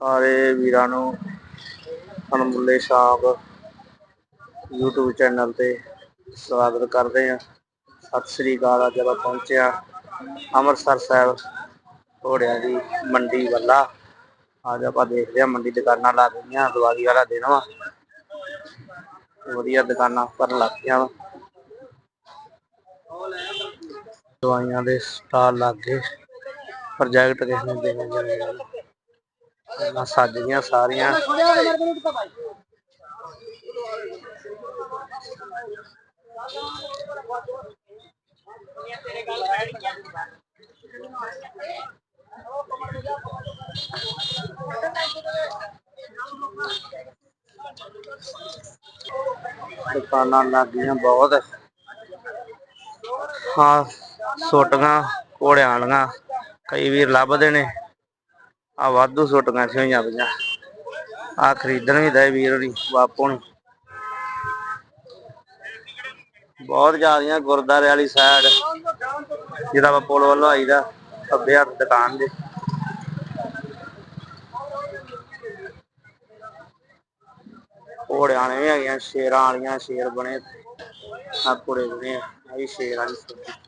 ਸਾਰੇ ਵੀਰਾਂ ਨੂੰ ਅਨਮੁੱਲੇ ਸ਼ਾਪ YouTube ਚੈਨਲ ਤੇ ਸਵਾਗਤ ਕਰਦੇ ਹਾਂ। ਸਤਿ ਸ੍ਰੀ ਅਕਾਲ, ਅੱਜ ਆਪਾਂ ਪਹੁੰਚਿਆ ਅੰਮ੍ਰਿਤਸਰ ਸਾਹਿਬ ਘੋੜਿਆਂ ਦੀ ਮੰਡੀ ਵੱਲਾ। ਅੱਜ ਆਪਾਂ ਦੇਖਦੇ ਹਾਂ ਮੰਡੀ ਦੁਕਾਨਾਂ ਲਾ ਗਈਆਂ ਦੀਵਾਲੀ ਵਾਲਾ ਦਿਨ ਵਾ। ਵਧੀਆ ਦੁਕਾਨਾਂ ਪਰ ਲੱਗ ਗਈਆਂ ਵਾ। ਦਵਾਈਆਂ ਦੇ ਸਟਾਲ ਲੱਗ ਗਏ। ਪ੍ਰੋਜੈਕਟ ਕਿਸ ਨੂੰ ਦੇਣੇ ਜਿਹੜੇ ਨਾ ਸੱਜ ਗਈਆਂ ਸਾਰੀਆਂ। ਦੁਕਾਨਾਂ ਲੱਗ ਗਈਆਂ ਬਹੁਤ। ਹਾਂ, ਸੁੱਟੀਆਂ, ਘੋੜਿਆਂ ਵਾਲੀਆਂ। ਕਈ ਵੀਰ ਲੱਭਦੇ ਨੇ। ਆ ਵਾਧੂ ਸੁੱਟੀਆਂ ਸੀ ਹੋਈਆਂ ਪਈਆਂ। ਆ ਖਰੀਦਣ ਵੀ ਦਏ ਵੀਰ ਹੋਣੀ, ਬਾਪੂ ਨੂੰ ਬਹੁਤ ਜ਼ਿਆਦੀਆਂ ਗੁਰਦਾਰੇ ਵਾਲੀ ਸਾਈਡ ਜਿਹਦਾ ਆਪਾਂ ਪੁਲ ਵੱਲੋਂ ਆਈਦਾ ਖੱਬੇ ਹੱਥ ਦੁਕਾਨ ਦੇ। ਘੋੜਿਆਂ ਨੇ ਵੀ ਹੈਗੀਆਂ, ਸ਼ੇਰਾਂ ਵਾਲੀਆਂ, ਸ਼ੇਰ ਬਣੇ ਆ ਘੋੜੇ ਬਣੇ ਆ ਵੀ ਸ਼ੇਰ ਵਾਲੀ ਸਬਜ਼ੀ।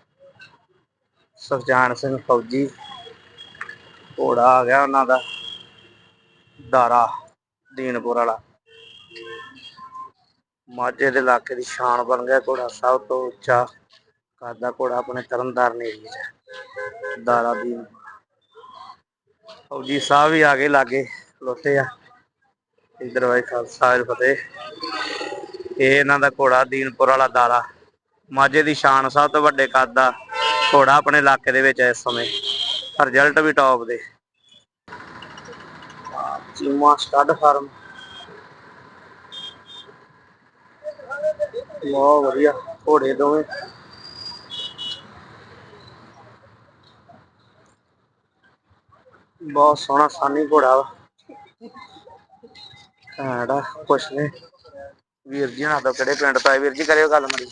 ਸੁਖਜਾਨ ਸਿੰਘ ਫੌਜੀ। ਘੋੜਾ ਆ ਗਿਆ ਉਹਨਾਂ ਦਾ। ਦਾਰਾ, ਦੀਨਪੁਰ ਵਾਲਾ। ਮਾਝੇ ਦੇ ਇਲਾਕੇ ਦੀ ਸ਼ਾਨ ਬਣ ਗਿਆ ਘੋੜਾ। ਸਭ ਤੋਂ ਉੱਚਾ ਕਾਦਾ ਘੋੜਾ ਆਪਣੇ ਤਰਨਤਾਰਨ ਏਰੀਏ 'ਚ ਦਾਰਾ ਦੀਨ ਫੌਜੀ ਸਾਹਿਬ ਵੀ ਆ ਗਏ ਲਾਗੇ, ਖਲੋਤੇ ਆ। ਇਧਰ ਵਾਈ ਖਾਲਸਾ ਜੀ ਫਤਿਹ। ਇਹ ਇਹਨਾਂ ਦਾ ਘੋੜਾ, ਦੀਨਪੁਰ ਵਾਲਾ ਦਾਰਾ। ਮਾਝੇ ਦੀ ਸ਼ਾਨ ਸਭ ਤੋਂ ਵੱਡੇ ਕੱਦ ਦਾ ਘੋੜਾ ਆਪਣੇ ਇਲਾਕੇ ਦੇ ਵਿੱਚ ਇਸ ਸਮੇਂ। ਰਿਜ਼ਲਟ ਵੀ ਟੌਪ ਦੇ। ਚੀਮਾ ਸਟੱਡ ਫਾਰਮ ਬਹੁਤ ਵਧੀਆ। ਘੋੜੇ ਦੋਵੇਂ। ਬਹੁਤ ਸੋਹਣਾ, ਸਾਨੀ ਘੋੜਾ ਵਾ। ਘੈਂਟ ਕੁਛ ਨੇ ਵੀਰ ਜੀ ਨਾਲ ਤੋਂ ਕਿਹੜੇ ਪਿੰਡ ਤੋਂ ਆਏ? ਵੀਰ ਜੀ, ਕਰਿਓ ਗੱਲ ਮਰੀ